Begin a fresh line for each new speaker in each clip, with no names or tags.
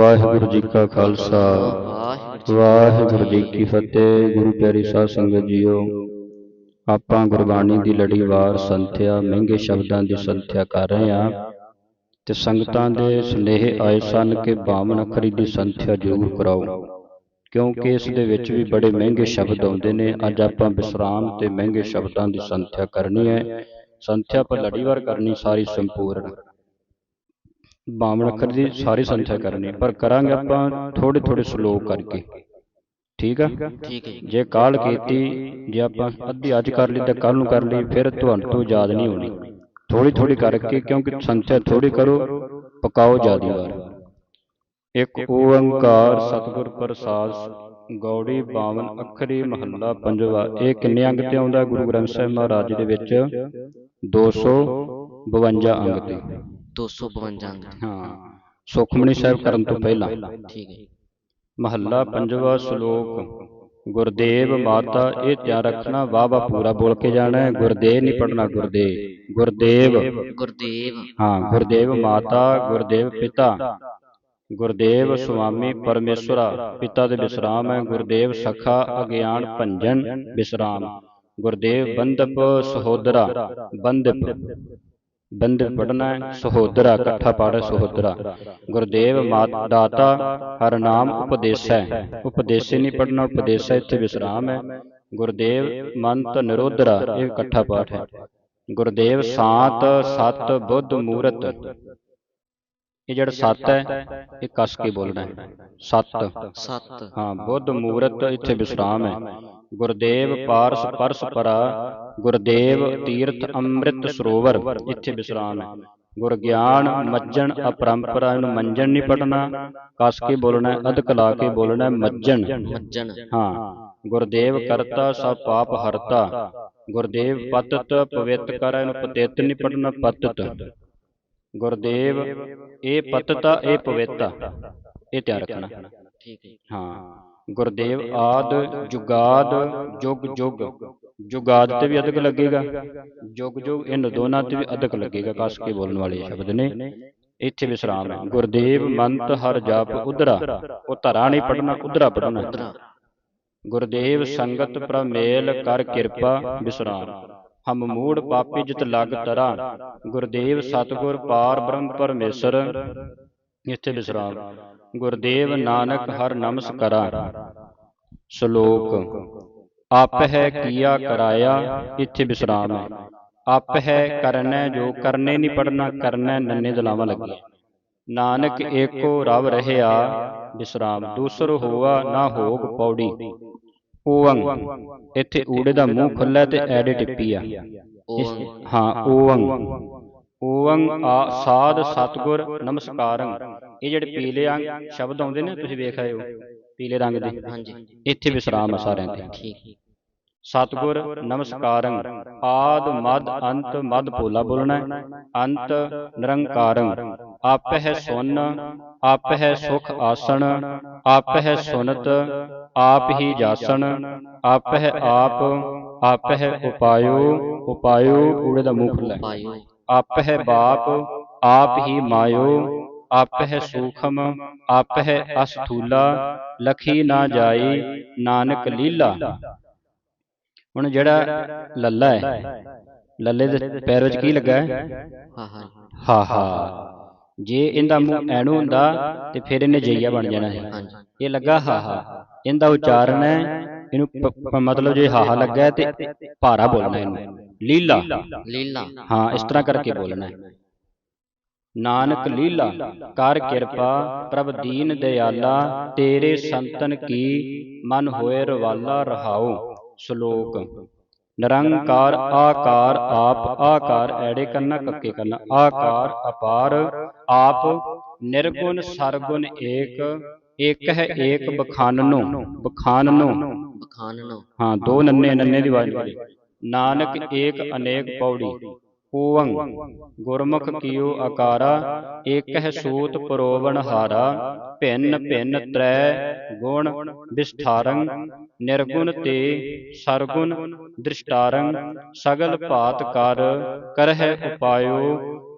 ਵਾਹਿਗੁਰੂ ਜੀ ਕਾ ਖਾਲਸਾ।
ਵਾਹਿਗੁਰੂ
ਜੀ ਕੀ ਫਤਿਹ ਗੁਰੂ ਪਿਆਰੀ ਸਾਧ ਸੰਗਤ ਜੀਓ। ਆਪਾਂ ਗੁਰਬਾਣੀ ਦੀ ਲੜੀਵਾਰ ਸੰਥਿਆ ਮਹਿੰਗੇ ਸ਼ਬਦਾਂ ਦੀ ਸੰਥਿਆ ਕਰ ਰਹੇ ਹਾਂ। ਤੇ ਸੰਗਤਾਂ ਦੇ ਸੁਨੇਹੇ ਆਏ ਸਨ ਕਿ ਬਾਵਨ ਅੱਖਰੀ ਦੀ ਸੰਥਿਆ ਜ਼ਰੂਰ ਕਰਾਓ। ਕਿਉਂਕਿ ਇਸ ਦੇ ਵਿੱਚ ਵੀ ਬੜੇ ਮਹਿੰਗੇ ਸ਼ਬਦ ਆਉਂਦੇ ਨੇ। ਅੱਜ ਆਪਾਂ ਵਿਸਰਾਮ ਤੇ ਮਹਿੰਗੇ ਸ਼ਬਦਾਂ ਦੀ ਸੰਥਿਆ ਕਰਨੀ ਹੈ। ਸੰਥਿਆ ਪਰ ਲੜੀਵਾਰ ਕਰਨੀ ਸਾਰੀ ਸੰਪੂਰਨ। ਬਾਵਨ ਅੱਖਰ ਦੀ ਸਾਰੀ ਸੰਥਿਆ ਕਰਨੀ ਪਰ ਕਰਾਂਗੇ ਆਪਾਂ ਥੋੜੇ ਥੋੜੇ ਸ਼ਲੋਕ ਕਰਕੇ। ਠੀਕ ਆ?
ਠੀਕ ਹੈ ਜੀ।
ਕਾਲ ਕੀਤੀ ਜੇ ਆਪਾਂ ਅੱਧੀ ਅੱਜ ਕਰ ਲਈ ਤਾਂ ਕੱਲ ਨੂੰ ਕਰ ਲਈ ਫਿਰ ਤੁਹਾਨੂੰ ਤੋਂ ਯਾਦ ਨਹੀਂ ਹੋਣੀ। ਥੋੜੀ ਥੋੜੀ ਕਰਕੇ ਕਿਉਂਕਿ ਸੰਥਿਆ ਥੋੜੀ ਕਰੋ ਪਕਾਓ ਜਿਆਦੀ ਵਾਰ। ਇੱਕ ਓੰਕਾਰ ਸਤਿਗੁਰ ਪ੍ਰਸਾਦ ਗੌੜੀ 52 ਅੱਖਰੀ ਮਹੱਲਾ ਪੰਜਵਾ। ਇਹ ਕਿੰਨੇ ਅੰਗ ਤੇ ਆਉਂਦਾ? ਗੁਰੂ ਗ੍ਰੰਥ ਸਾਹਿਬ ਮਹਾਰਾਜ ਜੀ ਦੇ ਵਿੱਚ 252 ਅੰਗ ਤੇ।
252 ਅੰਗ
ਹਾਂ। ਸੁਖਮਨੀ ਸਾਹਿਬ ਕਰਨ ਤੋਂ ਪਹਿਲਾਂ।
ਠੀਕ ਹੈ
ਮਹੱਲਾ ਪੰਜਵਾ ਸ਼ਲੋਕ ਗੁਰਦੇਵ ਮਾਤਾ ਇਹ ਧਿਆਨ ਰੱਖਣਾ ਵਾਹ ਪੂਰਾ ਬੋਲ ਕੇ ਜਾਣਾ ਹੈ। ਗੁਰਦੇਵ ਨਹੀਂ ਪੜਨਾ ਗੁਰਦੇਵ। ਗੁਰਦੇਵ।
ਗੁਰਦੇਵ।
ਹਾਂ ਗੁਰਦੇਵ ਮਾਤਾ ਗੁਰਦੇਵ ਪਿਤਾ। ਗੁਰਦੇਵ ਸੁਆਮੀ ਪਰਮੇਸ਼ਵਰਾ ਪਿਤਾ ਦੇ ਵਿਸਰਾਮ ਹੈ। ਗੁਰਦੇਵ ਸਖਾ ਅਗਿਆਨ ਭੰਜਨ ਵਿਸਰਾਮ। ਗੁਰਦੇਵ ਬੰਦਪ ਸਹੋਦਰਾ ਬੰਦਪ ਬੰਦਪ ਪੜਨਾ ਹੈ ਸਹੋਦਰਾ ਇਕੱਠਾ ਪਾੜਾ ਸਹੋਦਰਾ ਗੁਰਦੇਵ ਮਾਤ ਦਾਤਾ ਹਰ ਨਾਮ ਉਪਦੇਸੈ ਉਪਦੇਸੇ ਨਹੀਂ ਪੜਨਾ ਉਪਦੇਸੈ ਇੱਥੇ ਵਿਸਰਾਮ ਹੈ ਗੁਰਦੇਵ ਮੰਤ ਨਿਰੋਧਰਾ ਇਹ ਇਕੱਠਾ ਪਾਠ ਹੈ ਗੁਰਦੇਵ ਸਾਤ ਸਤ ਬੁੱਧ ਮੂਰਤ ਇਹ ਜਿਹੜਾ ਸਤ ਹੈ ਇਹ ਕਸ ਕੇ ਬੋਲਣਾ ਹੈ ਸਤ
7
ਹਾਂ ਬੁੱਧ ਮੂਰਤ ਇੱਥੇ ਵਿਸਰਾਮ ਹੈ ਗੁਰਦੇਵ ਪਾਰਸ ਪਰਸ ਪਰਾ ਗੁਰਦੇਵ ਤੀਰਥ ਅੰਮ੍ਰਿਤ ਸਰੋਵਰ ਇੱਥੇ ਵਿਸਰਾਮ ਹੈ। ਗੁਰ ਗਿਆਨ ਮੱਜਣ ਅਪਰੰਪਰਾ ਨੂੰ ਮੰਜਣ ਨਹੀਂ ਪੜਨਾ ਕਸ ਕੇ ਬੋਲਣਾ ਅਧਕ ਲਾ ਕੇ ਬੋਲਣਾ ਮੱਜਣ।
ਮੱਜਣ।
ਹਾਂ ਗੁਰਦੇਵ ਕਰਤਾ ਸਭ ਪਾਪ ਹਰਤਾ। ਗੁਰਦੇਵ ਪਤਤ ਪਵਿੱਤ ਕਰੈ ਨੂੰ ਪਤਿਤ ਨਹੀਂ ਪੜਨਾ ਪਤਤ। ਗੁਰਦੇਵ ਇਹ ਪਤਤਾ ਇਹ ਪਵਿੱਤਾ। ਇਹ ਧਿਆਨ ਰੱਖਣਾ।
ਠੀਕ ਹੈ।
ਹਾਂ। ਗੁਰਦੇਵ ਆਦ ਜੁਗਾਦ ਜੁਗ ਜੁਗ ਜੁਗਾਦ ਤੇ ਵੀ ਅਧਿਕ ਲੱਗੇਗਾ ਜੁਗ ਜੁਗ ਇਹਨਾਂ ਦੋਨਾਂ ਤੇ ਵੀ ਅਧਿਕ ਲੱਗੇਗਾ ਕਸ ਕੇ ਬੋਲਣ ਵਾਲੇ ਸ਼ਬਦ ਨੇ। ਇੱਥੇ ਵਿਸਰਾਮ ਹੈ। ਗੁਰਦੇਵ ਮੰਤ ਹਰ ਜਪ ਉਧਰਾ। ਉਹ ਧਰਾ ਨਹੀਂ ਪੜਨਾ ਉਧਰਾ ਪੜਨਾ ਗੁਰਦੇਵ ਸੰਗਤ ਪ੍ਰਮੇਲ ਕਰ ਕਿਰਪਾ ਵਿਸਰਾਮ। ਹਮ ਮੂੜ ਪਾਪੀ ਜਿਤ ਲਗ ਤਰਾ ਗੁਰਦੇਵ ਸਤਗੁਰ ਪਾਰ ਬ੍ਰਹਮ ਪਰਮੇਸ਼ਰ। ਇੱਥੇ ਵਿਸਰਾਮ। ਗੁਰਦੇਵ ਨਾਨਕ ਹਰ ਨਮਸਕਾਰਾ। ਸ਼ਲੋਕ। ਆਪ ਹੈ ਕੀਆ ਕਰਾਇਆ ਇੱਥੇ ਵਿਸਰਾਮ ਹੈ। ਆਪ ਹੈ ਕਰਨਾ ਜੋ ਕਰਨੇ ਨਹੀਂ ਪੜਨਾ ਕਰਨਾ ਨੰਨੇ ਦਲਾਵਾਂ ਲੱਗੀਆਂ ਨਾਨਕ ਏਕੋ ਰਵ ਰਹਿਆ ਵਿਸਰਾਮ। ਦੂਸਰ ਹੋਆ ਨਾ ਹੋਗ ਪੌੜੀ। ਓਵੰ ਇੱਥੇ ਊੜੇ ਦਾ ਮੂੰਹ ਖੁੱਲਾ ਤੇ ਐੜੇ ਟਿੱਪੀ ਆ ਹਾਂ ਓਵੰ ਓਵੰ ਆ ਸਾਧ ਸਤਗੁਰ ਨਮਸਕਾਰੰ। ਇਹ ਜਿਹੜੇ ਪੀਲੇ ਅੰਗ ਸ਼ਬਦ ਆਉਂਦੇ ਨੇ ਤੁਸੀਂ ਵੇਖ ਆਏ ਹੋ ਪੀਲੇ ਰੰਗ ਦੇ।
ਹਾਂਜੀ।
ਇੱਥੇ ਵਿਸਰਾਮ ਆ ਸਾਰਿਆਂ ਤੇ।
ਠੀਕ
ਸਤਗੁਰ ਨਮਸਕਾਰੰ। ਆਦ ਮਦ ਅੰਤ ਮਦ ਪੋਲਾ ਬੋਲਣਾ। ਅੰਤ ਨਿਰੰਕਾਰੰ। ਆਪ ਹੈ ਸੁਨ ਆਪ ਹੈ ਸੁਖ ਆਸਣ। ਆਪ ਹੈ ਸੁਨਤ ਆਪ ਹੀ ਜਾਸਣ। ਆਪ ਹੈ ਆਪ ਆਪ ਹੈ ਉਪਾਇਓ। ਉਪਾਇਓ ਊੜੇ ਦਾ ਮੂੰਹ ਖੁੱਲਾ ਹੈ।
ਪਾਇਓ
ਆਪ ਹੈ ਬਾਪ ਆਪ ਹੀ ਮਾਇਓ। ਆਪ ਹੈ ਸੂਖਮ ਆਪ ਹੈ ਅਸਥੂਲਾ ਲਖੀ ਨਾ ਜਾਈ ਨਾਨਕ ਲੀਲਾ। ਹੁਣ ਜਿਹੜਾ ਲੱਲਾ ਹੈ ਲੱਲੇ ਦੇ ਪੈਰ ਵਿੱਚ ਕੀ ਲੱਗਾ ਹੈ?
ਹਾਂ? ਹਾਂ
ਹਾ। ਹਾ ਜੇ ਇਹਦਾ ਮੂੰਹ ਐਣੂ ਹੁੰਦਾ ਤੇ ਫਿਰ ਇਹਨੇ ਜਈਆ ਬਣ ਜਾਣਾ ਹੈ ਇਹ ਲੱਗਾ ਹਾ ਹਾ। ਇਹਦਾ ਉਚਾਰਨ ਹੈ ਇਹਨੂੰ ਮਤਲਬ ਜੇ ਹਾ ਹਾ ਲੱਗਾ ਤੇ ਭਾਰਾ ਬੋਲਣਾ ਇਹਨੂੰ। ਲੀਲਾ।
ਲੀਲਾ।
ਹਾਂ ਇਸ ਤਰ੍ਹਾਂ ਕਰਕੇ ਬੋਲਣਾ ਹੈ। ਨਾਨਕ ਲੀਲਾ ਕਰ ਕਿਰਪਾ ਪ੍ਰਭ ਦੀਨ ਦਿਆਲਾ ਤੇਰੇ ਸੰਤਨ ਕੀ ਮਨ ਹੋਏ ਰਵਾਲਾ ਰਹਾਉ ਸ਼ਲੋਕ। ਨਿਰੰਕਾਰ ਆਕਾਰ ਆਪ ਆਕਾਰ ਐੜੇ ਕਰਨਾ ਕੱਕੇ ਕਰਨਾ ਆਕਾਰ ਅਪਾਰ ਆਪ ਨਿਰਗੁਣ ਸਰਗੁਣ ਏਕ ਇੱਕ ਹੈ ਏਕ ਬਖਾਨਨੋ ਬਖਾਨਨੋ।
ਬਖਾਨਨੋ।
ਹਾਂ ਦੋ ਨੰਨੇ ਨੰਨੇ ਦੀ ਨਿਕਲੀ ਨਾਨਕ ਏਕ ਅਨੇਕ ਪੌੜੀ। ਓਵੰ ਗੁਰਮੁਖ ਕੀਓ ਆਕਾਰਾ ਏਕ ਹੈ ਸੂਤ ਪਰੋਵਣ ਹਾਰਾ ਭਿੰਨ ਭਿੰਨ ਤ੍ਰੈ ਗੁਣ ਵਿਸਥਾਰੰ ਨਿਰਗੁਣ ਤੇ ਸਰਗੁਣ ਦ੍ਰਿਸ਼ਟਾਰੰ ਸਗਲ ਭਾਤ ਕਰ ਕਰਹਿ ਉਪਾਇਓ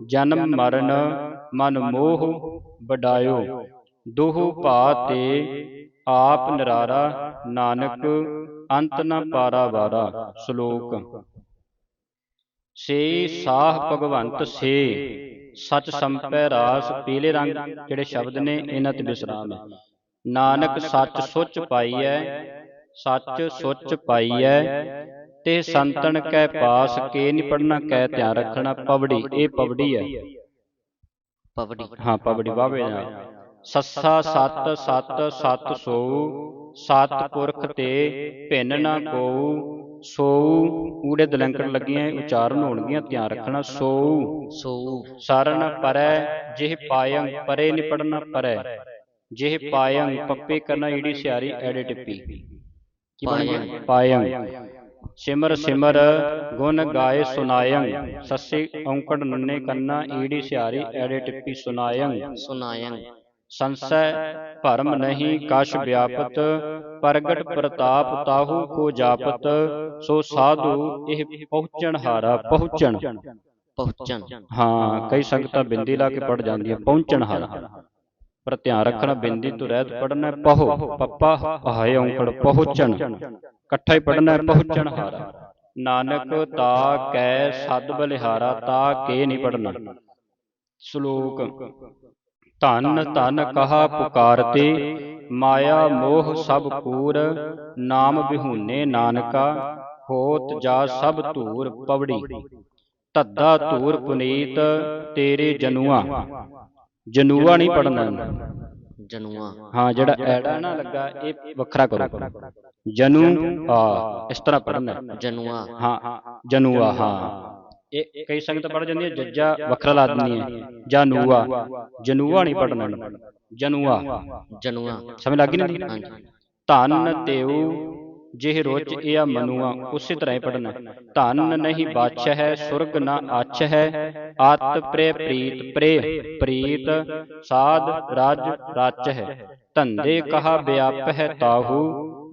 ਜਨਮ ਮਰਨ ਮਨ ਮੋਹ ਵਡਾਇਓ। ਦੋਹੂ ਭਾ ਤੇ ਆਪ ਨਿਰਾਰਾ ਨਾਨਕ ਅੰਤ ਨ ਪਾਰਾ ਵਾਰਾ ਸ਼ਲੋਕ। ਸੇ ਸਾਹ ਭਗਵੰਤ ਸੇ। ਸਚ ਸੰਪੈ ਰਾਸ ਪੀਲੇ ਰੰਗ ਜਿਹੜੇ ਸ਼ਬਦ ਨੇ ਇਹਨਾਂ ਤੇ ਵਿਸਰਾਮ ਹੈ। ਨਾਨਕ ਸੱਚ ਸੁੱਚ ਪਾਈਐ ਸੱਚ ਸੁੱਚ ਪਾਈਐ ਤੇ ਸੰਤਨ ਕੈ ਪਾਸ ਕੇ ਨਹੀਂ ਪੜਨਾ ਕੈ ਧਿਆਨ ਰੱਖਣਾ ਪਵੜੀ। ਇਹ ਪਵੜੀ ਹੈ।
ਪਵੜੀ।
ਹਾਂ ਪਵੜੀ ਵਾਵੇ ਨਾਲ ਸੱਸਾ ਸਤ ਸਤ ਸਤ ਸੋਊ ਸਤ ਪੁਰਖ ਤੇ ਭਿੰਨ ਨਾ ਕੋਊ। ਸੋਊ ਊੜੇ ਦਲੰਕੜ ਲੱਗੀਆਂ ਉਚਾਰਨ ਹੋਣਗੀਆਂ ਧਿਆਨ ਰੱਖਣਾ ਸੋਊ
ਸੋ
ਸਰਨ ਪਰੈ ਜਿਹ ਪਾਇੰ ਪਰੇ ਨਹੀਂ ਪੜਨਾ ਪਰੈ ਜਿਹ ਪਾਇੰ ਪੱਪੇ ਕਰਨਾ ਈੜੀ ਸਿਆਰੀ ਐੜੇ ਟਿੱਪੀ। ਪਾਇੰ। ਸਿਮਰ ਸਿਮਰ ਗੁਣ ਗਾਏ ਸੁਨਾਇੰ ਸੱਸੇ ਔਂਕੜ ਨੰਨੇ ਕੰਨਾ ਈੜੀ ਸਿਆਰੀ ਐੜੇ ਟਿੱਪੀ ਸੁਨਾਇੰ।
ਸੁਨਾਇੰ।
ਸੰਸੈ ਭਰਮ ਨਹੀਂ ਕਛ ਵਿਆਪਤ ਪ੍ਰਗਟ ਪ੍ਰਤਾਪ ਤਾਹੂ ਕੋ ਜਾਪਤ ਸੋ ਸਾਧੂ ਇਹ ਪਹੁੰਚਣ ਹਾਰਾ ਪਹੁੰਚਣ।
ਪਹੁੰਚਨ
ਹਾਂ ਕਈ ਸੰਗਤਾਂ ਬਿੰਦੀ ਲਾ ਕੇ ਪੜ ਜਾਂਦੀਆਂ ਪਹੁੰਚਣ ਹਾਰਾ। ਪਰ ਧਿਆਨ ਰੱਖਣਾ ਬਿੰਦੀ ਤੋਂ ਰਹਿਤ ਪੜਨਾ ਪਹੁ। ਪੱਪਾ ਹਾਏ ਔਂਕੜ ਪਹੁੰਚਣ। ਇਕੱਠਾ ਹੀ ਪੜਨਾ ਪਹੁੰਚਣ ਹਾਰਾ। ਨਾਨਕ ਤਾ ਕੈ ਸਦ ਬਲਿਹਾਰਾ ਤਾ ਕੇ ਨਹੀਂ ਪੜਨਾ ਸ਼ਲੋਕ। ਧਨ ਧਨ ਕਹਾ ਪੁਕਾਰਤੇ ਮਾਇਆ ਮੋਹ ਸਭ ਕੂਰ ਨਾਮ ਬਿਹੂਨੇ ਨਾਨਕਾ ਹੋਤ ਜਾ ਸਭ ਧੂਰ ਪਵੜੀ। ਧੱਦਾ ਧੂਰ ਪੁਨੀਤ ਤੇਰੇ ਜਨੂਆ। ਜਨੂਆ। ਨਹੀਂ ਪੜਨਾ
ਜਨੂਆ।
ਹਾਂ ਜਿਹੜਾ ਐੜਾ ਨਾ ਲੱਗਾ ਇਹ ਵੱਖਰਾ ਕਰੋ। ਜਨੂ ਆ ਇਸ ਤਰ੍ਹਾਂ ਪੜਨਾ
ਜਨੂਆ।
ਹਾਂ ਜਨੂਆ ਹਾਂ। ਇਹ ਕਈ ਸੰਗਤ ਪੜ ਜਾਂਦੀ ਹੈ ਜੱਜਾ ਵੱਖਰਾ ਲਾ ਦਿੰਦੀ ਹੈ ਜਨੂਆ ਜਨੂਆ ਨਹੀਂ। ਪੜਨਾ ਜਨੂਆ
ਜਨੂਆ
ਸਮਝ ਲੱਗ ਗਈ ਨਾ?
ਹਾਂਜੀ
ਧਨ ਤੇਉ ਜਿਹ ਰੁਚ ਇਆ ਮਨੂਆ ਉਸੇ ਤਰ੍ਹਾਂ ਹੀ ਪੜਨਾ ਧਨ ਨਹੀਂ ਬਾਛ ਹੈ ਸੁਰਗ ਨਾ ਅੱਛ ਹੈ ਆਤ ਪ੍ਰੇ ਪ੍ਰੀਤ ਪ੍ਰੇ ਪ੍ਰੀਤ ਸਾਧ ਰਾਜ ਰਾਚ ਹੈ ਧੰਦੇ ਕਹਾ ਵਿਆਪ ਹੈ ਤਾਹੂ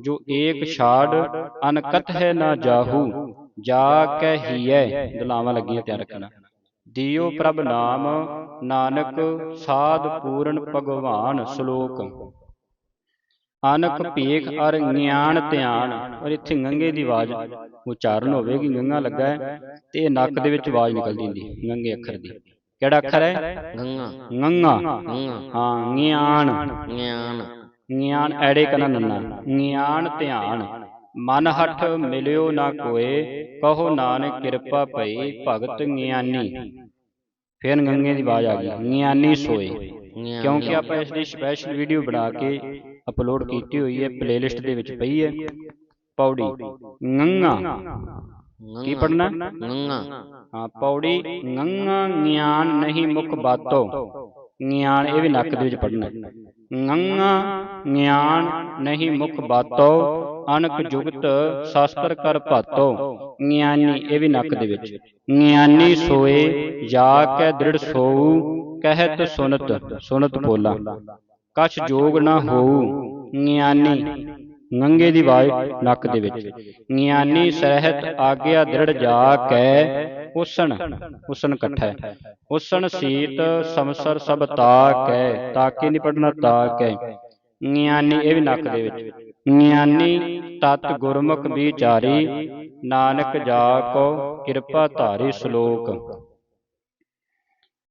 ਜੋ ਏਕ ਛਾੜ ਅਨਕਤ ਹੈ ਨਾ ਜਾਹੂ। ਜਾ ਕਹਿ ਹੀਐ ਦਲਾਵਾਂ ਲੱਗੀਆਂ ਧਿਆਨ ਰੱਖਣਾ ਦਿਓ ਪ੍ਰਭ ਨਾਮ ਨਾਨਕ ਸਾਧ ਪੂਰਨ ਭਗਵਾਨ ਸ਼ਲੋਕ। ਅਨਕ ਭੀਖ ਅਰ ਗਿਆਨ ਧਿਆਨ ਔਰ ਇੱਥੇ ਗੰਗੇ ਦੀ ਆਵਾਜ਼ ਉਚਾਰਨ ਹੋਵੇਗੀ ਗੰਗਾ ਲੱਗਾ ਹੈ ਤੇ ਇਹ ਨੱਕ ਦੇ ਵਿੱਚ ਆਵਾਜ਼ ਨਿਕਲਦੀ ਹੁੰਦੀ ਹੈ ਗੰਗੇ ਅੱਖਰ ਦੀ। ਕਿਹੜਾ ਅੱਖਰ ਹੈ?
ਗੰਗਾ।
ਗੰਗਾ।
ਗੰਗਾ।
ਹਾਂ ਗਿਆਨ।
ਗਿਆਨ।
ਗਿਆਨ ਐੜੇ ਕਨਾ ਨੰਨਾ। ਗਿਆਨ ਧਿਆਨ। ਮਨ ਹਠ ਮਿਲਿਓ ਨਾ ਕੋਏ ਕਹੋ ਨਾਨਕ ਕਿਰਪਾ ਭਈ ਭਗਤ ਗਿਆਨੀ। ਫਿਰ ਗੰਗੇ ਦੀ ਆਵਾਜ਼ ਆ ਗਈ ਗਿਆਨੀ ਸੋਏ। ਕਿਉਂਕਿ ਆਪਾਂ ਇਸ ਦੀ ਸਪੈਸ਼ਲ ਵੀਡੀਓ ਬਣਾ ਕੇ ਅਪਲੋਡ ਕੀਤੀ ਹੋਈ ਹੈ ਪਲੇਲਿਸਟ ਦੇ ਵਿੱਚ ਪਈ ਹੈ। ਪੌੜੀ ਗੰਗਾ। ਕੀ ਪੜਨਾ
ਗੰਗਾ।
ਹਾਂ ਪੌੜੀ ਗੰਗਾ ਗਿਆਨ ਨਹੀਂ ਮੁਖ ਬਾਤੋ। ਗਿਆਨ ਇਹ ਵੀ ਨੱਕ ਦੇ ਵਿੱਚ ਪੜਨਾ ਗੰਗਾ ਗਿਆਨ ਨਹੀਂ ਮੁਖ ਬਾਤੋ। ਅਨਕ ਜੁਗਤ ਸ਼ਾਸਤਰ ਕਰ ਭਾਤੋ। ਗਿਆਨੀ ਇਹ ਵੀ ਨੱਕ ਦੇ ਵਿੱਚ। ਗਿਆਨੀ ਸੋਏ, ਜਾ ਕੇ ਦ੍ਰਿੜ ਸੋਊ, ਕਹਿਤ ਸੁਨਤ ਸੁਨਤ ਬੋਲਾ ਕਛ ਜੋਗ ਨਾ ਹੋਊ ਗਿਆਨੀ ਗੰਗੇ ਦੀ ਆਵਾਜ਼ ਨੱਕ ਦੇ ਵਿੱਚ। ਗਿਆਨੀ ਸਹਿਤ ਆਗਿਆ ਦ੍ਰਿੜ ਜਾ ਕੈ ਉਸਣ ਉਸਣ ਇਕੱਠਾ। ਉਸਣ ਸੀਤ ਸਮਸਰ ਸਭ ਤਾ ਕੈ ਤਾਕੇ ਨਹੀਂ ਪੜਨਾ ਤਾ ਕੈ। ਗਿਆਨੀ ਇਹ ਵੀ ਨੱਕ ਦੇ ਵਿੱਚ। ਗਿਆਨੀ ਤਤ ਗੁਰਮੁਖ ਵਿਚਾਰੀ, ਨਾਨਕ ਜਾ ਕੋ ਕਿਰਪਾ ਧਾਰੀ ਸ਼ਲੋਕ।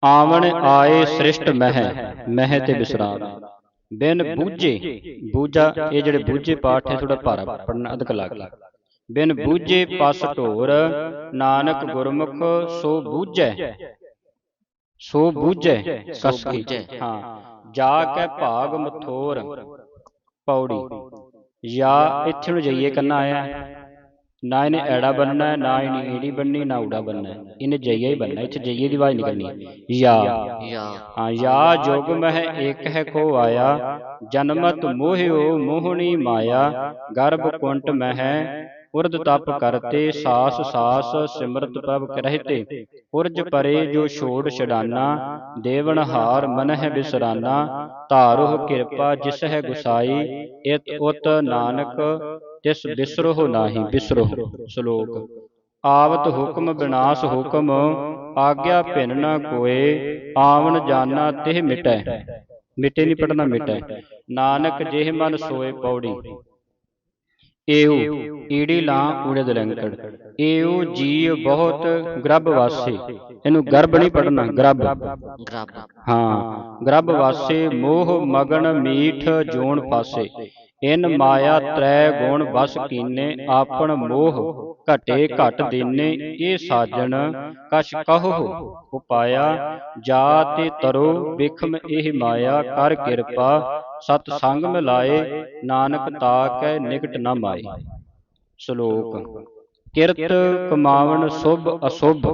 ਆਵਣ ਆਏ ਸ੍ਰਿਸ਼ਟ ਮਹਿ ਮਹਿ ਤੇ ਵਿਸਰਾਮ ਬਿਨ ਬੂਝੇ, ਬੂਝਾ, ਇਹ ਜਿਹੜੇ ਬੂਝੇ ਪਾਠ ਹੈ ਥੋੜਾ ਭਾਰਾ ਪੜਨਾ ਅਧਿਕ ਲੱਗ ਬਿਨ ਬੂਝੇ ਪਸ ਢੋਰ, ਨਾਨਕ ਗੁਰਮੁਖ ਸੋ ਬੂਝੈ। ਸੋ ਬੂਝੈ ਕਸ ਕੀ ਹਾਂ, ਜਾ ਕੇ ਭਾਗ ਮਥੋਰ, ਪੌੜੀ। ਜਾਂ ਇੱਥੇ ਨੂੰ ਜਾਈਏ ਕੰਨਾ ਆਇਆ। ਨਾ ਇਹਨੇ ਐੜਾ ਬੰਨਣਾ ਨਾ ਇਹਨੇ ਈੜੀ ਬੰਨਣੀ ਨਾ ਊੜਾ ਬੰਨਣਾ। ਇਹਨੇ ਜਈਆ ਹੀ ਬੰਨਣਾ ਇੱਥੇ ਜਈਏ ਦੀ ਆਵਾਜ਼ ਨਿਕਲਣੀ ਯਾ। ਹਾਂ। ਯਾ। ਜੋਗ ਮਹਿ ਏਕ ਹੈ ਕੋ ਆਇਆ। ਜਨਮਤ ਮੋਹਿਓ ਮੋਹਣੀ ਮਾਇਆ ਗਰਭ ਕੁੰਟ ਮਹਿ ਉਰਦ ਤਪ ਕਰਤੇ ਸਾਸ ਸਾਸ ਸਿਮਰਤ ਪ੍ਰਭ ਕਰਹਿਤੇ। ਉਰਜ ਪਰੇ ਜੋ ਛੋੜ ਛਡਾਨਾ ਦੇਵਨ ਹਾਰ ਮਨਹਿ ਬਿਸਰਾਨਾ ਧਾਰੋ ਕਿਰਪਾ ਜਿਸ ਹੈ ਗੁਸਾਈ ਇਤ ਉਤ ਨਾਨਕ ਤਿਸ ਬਿਸਰੋ ਨਾਹੀ ਬਿਸਰੋ ਸ਼ਲੋਕ। ਆਵਤ ਹੁਕਮ ਬਿਨਾਸ਼ ਹੁਕਮ ਆਗਿਆ ਭਿੰਨ ਨਾ ਕੋਏ ਆਵਣ ਜਾਣਾ ਤਿਹ ਮਿਟੈ। ਮਿਟੇ। ਨਹੀਂ ਪੜਨਾ ਮਿਟੈ ਨਾਨਕ ਜਿਹ ਮਨ ਸੋਏ ਪੌੜੀ। ਏਉ ਈੜੀ ਲਾਂ ਊੜੇ ਦਲੰਕੜ ਏਉ ਜੀਵ ਬਹੁਤ ਗਰਭ ਵਾਸੇ। ਇਹਨੂੰ ਗਰਭ ਨਹੀਂ ਪੜਨਾ ਗਰਭ।
ਗ੍ਰਬ
ਹਾਂ ਗਰਭ ਵਾਸੇ ਮੋਹ ਮਗਨ ਮੀਠ ਜੋਨ ਫਾਸੇ ਇਨ ਮਾਇਆ ਤ੍ਰੈ ਗੁਣ ਬਸ ਕੀਨੇ ਆਪਣ ਮੋਹ ਘਟੇ ਘਟ ਦੀਨੇ ਇਹ ਸਾਜਣ ਕਛ ਕਹੋ ਉਪਾਇਆ ਜਾਤੇ ਤਰੋ ਬਿਖਮ ਇਹ ਮਾਇਆ ਕਰ ਕਿਰਪਾ ਸਤ ਸੰਗ ਮਿਲਾਏ ਨਾਨਕ ਤਾਕੈ ਨਿਕਟ ਨ ਮਾਏ। ਸ਼ਲੋਕ ਕਿਰਤ ਕਮਾਵਣ ਸੁਭ ਅਸੁਭ।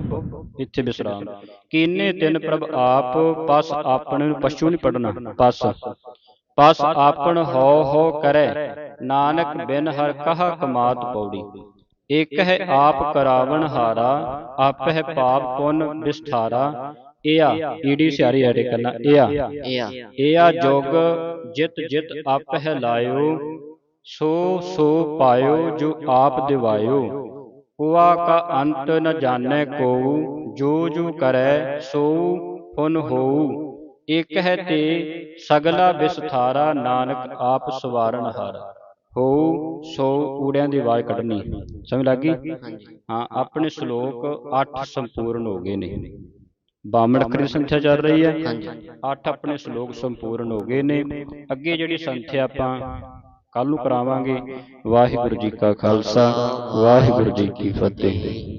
ਇੱਥੇ ਵਿਸਰਾਮ। ਕੀਨੇ ਤਿੰਨ ਪ੍ਰਭ ਆਪ ਪਸ ਆਪਣੇ ਨੂੰ ਪਛੂ ਨਹੀਂ ਪੜਨਾ ਪਸ। ਪਸ ਆਪਣ ਹੋ ਹੋ ਕਰੈ। ਨਾਨਕ ਬਿਨ ਹਰ ਕਹਾ ਕਮਾਤ ਪੌੜੀ। ਇਕ ਹੈ ਆਪ ਕਰਾਵਣ ਹਾਰਾ ਆਪਹਿ ਪਾਪ ਪੁੰਨ ਵਿਸਥਾਰਾ। ਏਆ ਈੜੀ ਸਿਆਰੀ ਐਡੇ ਕਰਨਾ
ਇਆ
ਏਆ। ਜੋਗ ਜਿਤ ਜਿਤ ਆਪਹਿ ਲਾਇਓ। ਸੋ ਸੋ ਪਾਇਓ ਜੋ ਆਪ ਦਿਵਾਇਓ। ਹੁਆ ਕਾ ਅੰਤ ਨ ਜਾਣੈ ਕੋਉ ਜੋ ਜੋ ਕਰੈ ਸੋ ਪੁਨ ਹੋਊ। ਇਕ ਹੈ ਤੇ ਸਗਲਾ ਵਿਸਥਾਰਾ ਨਾਨਕ ਆਪ ਸਵਾਰਨ ਹਾਰਾ। ਹੋ, ਸੋ ਊੜਿਆਂ ਦੀ ਆਵਾਜ਼ ਕੱਢਣੀ। ਸਮਝ ਲੱਗੀ ਹਾਂ, ਆਪਣੇ ਸ਼ਲੋਕ 8 ਸੰਪੂਰਨ ਹੋ ਗਏ ਨੇ। ਬਾਮਣ ਅੱਖਰੀ ਸੰਖਿਆ ਚੱਲ ਰਹੀ ਹੈ।
ਹਾਂਜੀ
8 ਆਪਣੇ ਸ਼ਲੋਕ ਸੰਪੂਰਨ ਹੋ ਗਏ ਨੇ। ਅੱਗੇ ਜਿਹੜੀ ਸੰਖਿਆ ਆਪਾਂ ਕੱਲ ਨੂੰ ਕਰਾਵਾਂਗੇ, ਵਾਹਿਗੁਰੂ ਜੀ ਕਾ ਖਾਲਸਾ, ਵਾਹਿਗੁਰੂ ਜੀ ਕੀ ਫਤਿਹ।